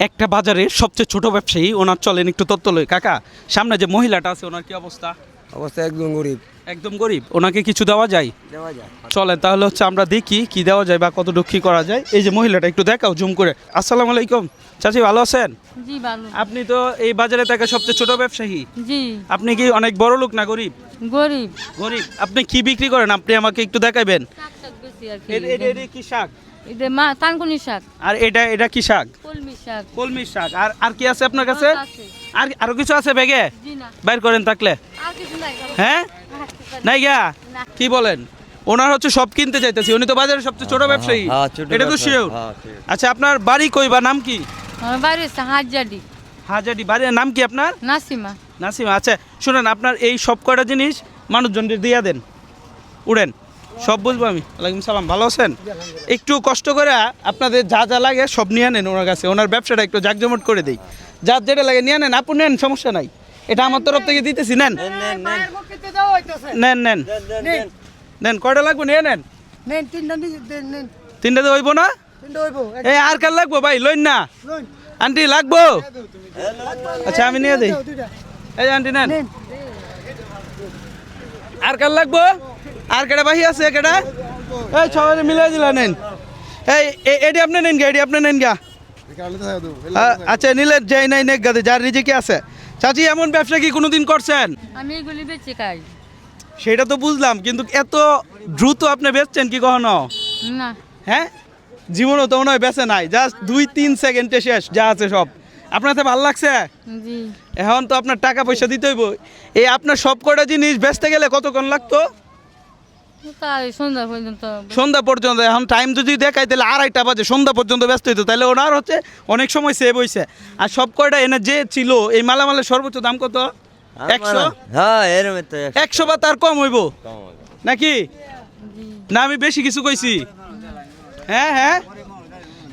একটা বাজারের সবচেয়ে ছোট ব্যবসায়ী ওনার চলেন একটু তত্ত্ব লই। কাকা সামনে যে মহিলাটা আছে ওনার কি অবস্থা? অবস্থা একদম গরিব। একদম গরিব। ওনাকে কিছু দেওয়া যায়? দেওয়া যায়। চলেন তাহলে হচ্ছে আমরা দেখি কি দেওয়া যায় বা কতটুকু কি করা যায়। এই যে মহিলাটা একটু দেখাও জুম করে। আসসালামু আলাইকুম। চাচি ভালো আছেন? জি ভালো। আপনি তো এই বাজারে থাকা সবচেয়ে ছোট ব্যবসায়ী। জি। আপনি কি অনেক বড় লোক না গরিব? গরিব। গরিব। আপনি কি বিক্রি করেন? আপনি আমাকে একটু দেখাবেন। আর কি এ- এ- এটা কি শাক? এটা মা তানকুনি শাক। আর এটা এটা কি শাক? কলমি শাক। কলমি শাক। আর আর কি আছে আপনার কাছে? আর আরও কিছু আছে ব্যাগে? জি বাইর করেন থাকলে। আর কিছু নাই হ্যাঁ? নাই গা কি বলেন? ওনার হচ্ছে সব কিনতে চাইতেছি। উনি তো বাজারের সবচেয়ে ছোট ব্যবসায়ী। হ্যাঁ, এটা তো শিওর হ্যাঁ, আচ্ছা আপনার বাড়ি কই বা? নাম কি? আমার বাড়ি হাজারি হাজারি বাড়ির নাম কি আপনার? নাসিমা। নাসিমা। আচ্ছা শুনেন আপনার এই সব কয়টা জিনিস মানুষজনদের দিয়া দেন। উড়েন। সব বুঝব আমি। ওয়ালাইকুম সালাম ভালো আছেন? একটু কষ্ট করে আপনাদের যা যা লাগে সব নিয়ে নেন ওনার কাছে। ওনার ব্যবসাটা একটু জাকজমট করে দেই। যার যেটা লাগে নিয়ে নেন। আপনি নেন সমস্যা নাই। এটা আমার তরফ থেকে দিতেছি নেন। নেন নেন নেন। কয়টা লাগবে? নিয়ে নেন। নেন তিনটা হইব না? এই আর কার লাগবো ভাই? লইন না। আন্টি লাগবো? আচ্ছা আমি নিয়ে দিই। এই আন্টি নেন। নেন। আর কার লাগবো? আর কেডা বাহি আছে কেডা? এই সবাই মিলাই দিলা নেন। এই এ- এডি আপনি নেন গা এডি আপনি নেন গা। আচ্ছা নিলে যাই নাই নেক গাদে যার রিজিকে আছে? চাচি এমন ব্যবসা কি কোনোদিন করছেন? আমি এগুলি বেচে খাই। সেটা তো বুঝলাম কিন্তু এত দ্রুত আপনি বেচছেন কি কখনো? না। হ্যাঁ? জীবনও তো মনে হয় বেচে নাই জাস্ট দুই তিন সেকেন্ডে শেষ যা আছে সব। আপনার তো ভালো লাগছে? এখন তো আপনার টাকা পয়সা দিতে হইব। এই আপনার সব কটা জিনিস বেচতে গেলে কতক্ষণ লাগতো? তাই সন্ধ্যা পর্যন্ত। সন্ধ্যা পর্যন্ত এখন টাইম যদি দেখাই তাহলে আড়াইটা বাজে সন্ধ্যা পর্যন্ত ব্যস্ত হইতো। তাহলে ওনার হচ্ছে অনেক সময় সেভ হয়েছে আর সব কয়টা এনে যে ছিল এই মালামালের সর্বোচ্চ দাম কত? একশো? হ্যাঁ এরকম একশো। একশো বা তার কম হইব? নাকি? না আমি বেশি কিছু কইছি। হ্যাঁ হ্যাঁ।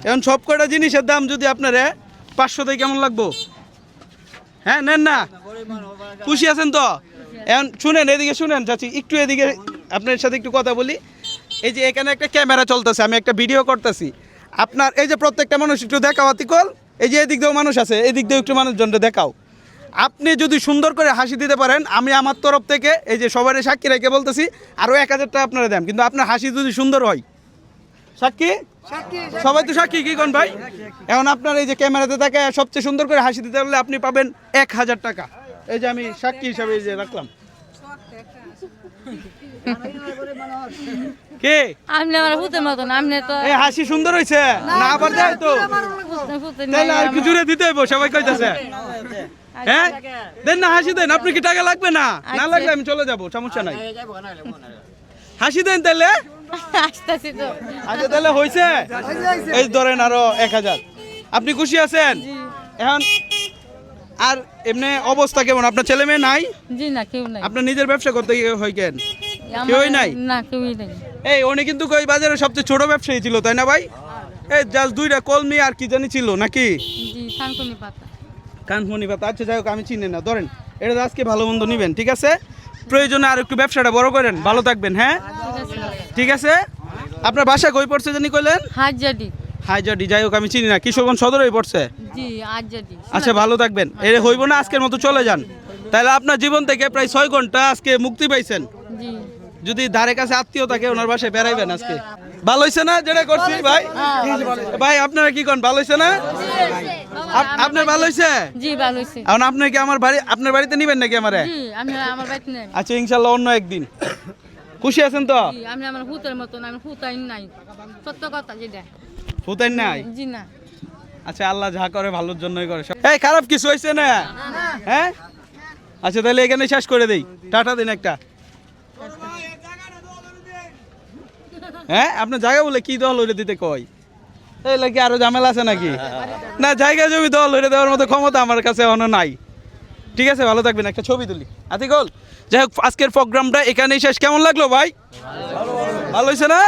এখন সব কয়টা জিনিসের দাম যদি আপনারে পাঁচশোতে কেমন লাগবো? হ্যাঁ নেন না। খুশি আছেন তো? এখন শুনেন, এদিকে শুনেন, চাচি, একটু এদিকে আপনার সাথে একটু কথা বলি। এই যে এখানে একটা ক্যামেরা চলতেছে, আমি একটা ভিডিও করতেছি। আপনার এই যে প্রত্যেকটা মানুষ একটু দেখাও আতিকল এই যে এদিক দিয়েও মানুষ আছে, এদিক দিয়েও একটু মানুষজনটা দেখাও। আপনি যদি সুন্দর করে হাসি দিতে পারেন, আমি আমার তরফ থেকে, এই যে সবারই সাক্ষী রেখে বলতেছি, আরও এক হাজার টাকা আপনারা দেন, কিন্তু আপনার হাসি যদি সুন্দর হয় সাক্ষী? সবাই তো সাক্ষী কি কোন ভাই? এখন আপনার এই যে ক্যামেরাতে থাকে সবচেয়ে সুন্দর করে হাসি দিতে পারলে আপনি পাবেন এক হাজার টাকা। এই যে আমি সাক্ষী হিসাবে এই যে রাখলাম। কে? আপনি আমার ভূতের মতন আপনি তো এই হাসি সুন্দর হয়েছে না আবার তো। তাহলে আর জুড়ে দিতে হইব সবাই কইতাছে। হ্যাঁ? দেন না হাসি দেন। আপনি কি টাকা লাগবে না? না লাগলে আমি চলে যাব সমস্যা নাই। হাসি দেন তাহলে। আসতেছি তো। আচ্ছা তাহলে হয়েছে এই ধরেন আরও এক হাজার। আপনি খুশি আছেন? এখন আর এমনি অবস্থা কেমন? আপনার ছেলে মেয়ে নাই? জি না কেউ নাই। আপনার নিজের ব্যবসা করতে হয় কেন? কেউই নাই? না কেউই নাই। এই উনি কিন্তু কই বাজারে সবচেয়ে ছোট ব্যবসায়ী ছিল তাই না ভাই? এই জাস্ট দুইটা কলমি আর কি জানি ছিল নাকি? জি পাতা। কানমণি পাতা। আচ্ছা যাই হোক আমি চিনি না। ধরেন এটা আজকে ভালো মন্দ নিবেন ঠিক আছে? প্রয়োজনে আর একটু ব্যবসাটা বড় করেন ভালো থাকবেন হ্যাঁ? ঠিক আছে? আপনার বাসা কই পড়ছে জানি কইলেন? হাজারি হাই যাই হোক আমি চিনি না। কিশোরগঞ্জ সদরেই পড়ছে? জি হাজারি আচ্ছা ভালো থাকবেন। এর হইব না আজকের মতো চলে যান। তাহলে আপনার জীবন থেকে প্রায় ছয় ঘণ্টা আজকে মুক্তি পাইছেন। জি। যদি ধারে কাছে আত্মীয় থাকে ওনার বাসায় বেড়াইবেন আজকে। ভালো হয়েছে না? যেটা করছি ভাই? ভাই আপনারা কি করেন ভালো হয়েছে না? আপ- আপনার ভালো হয়েছে জি ভালো হয়েছে এখন আপনি কি আমার বাড়ি আপনার বাড়িতে নিবেন নাকি আমারে? জি আমি আমার বাড়িতে নেই। আচ্ছা ইনশাল্লাহ অন্য একদিন। খুশি আছেন তো? আমি আমার ভূতের মতন আমি ভূতাই নাই। সত্য কথা যেটা ফুতেন নাই? জি না। আচ্ছা আল্লাহ যা করে ভালোর জন্যই করে। এই খারাপ কিছু হয়েছে না? হ্যাঁ? আচ্ছা তাহলে এখানে শেষ করে দেই। টাটা দিন একটা। হ্যাঁ? আপনার জায়গা বলে কি দল হইলে দিতে কয়? এই লাগে আরও ঝামেলা আছে নাকি? না জায়গা জমি দল হইলে দেওয়ার মতো ক্ষমতা আমার কাছে অন্য নাই। ঠিক আছে, ভালো থাকবেন, একটা ছবি তুলি। আতিকল, যাই হোক, আজকের প্রোগ্রামটা এখানেই শেষ। কেমন লাগল ভাই? ভালো হয়েছে না?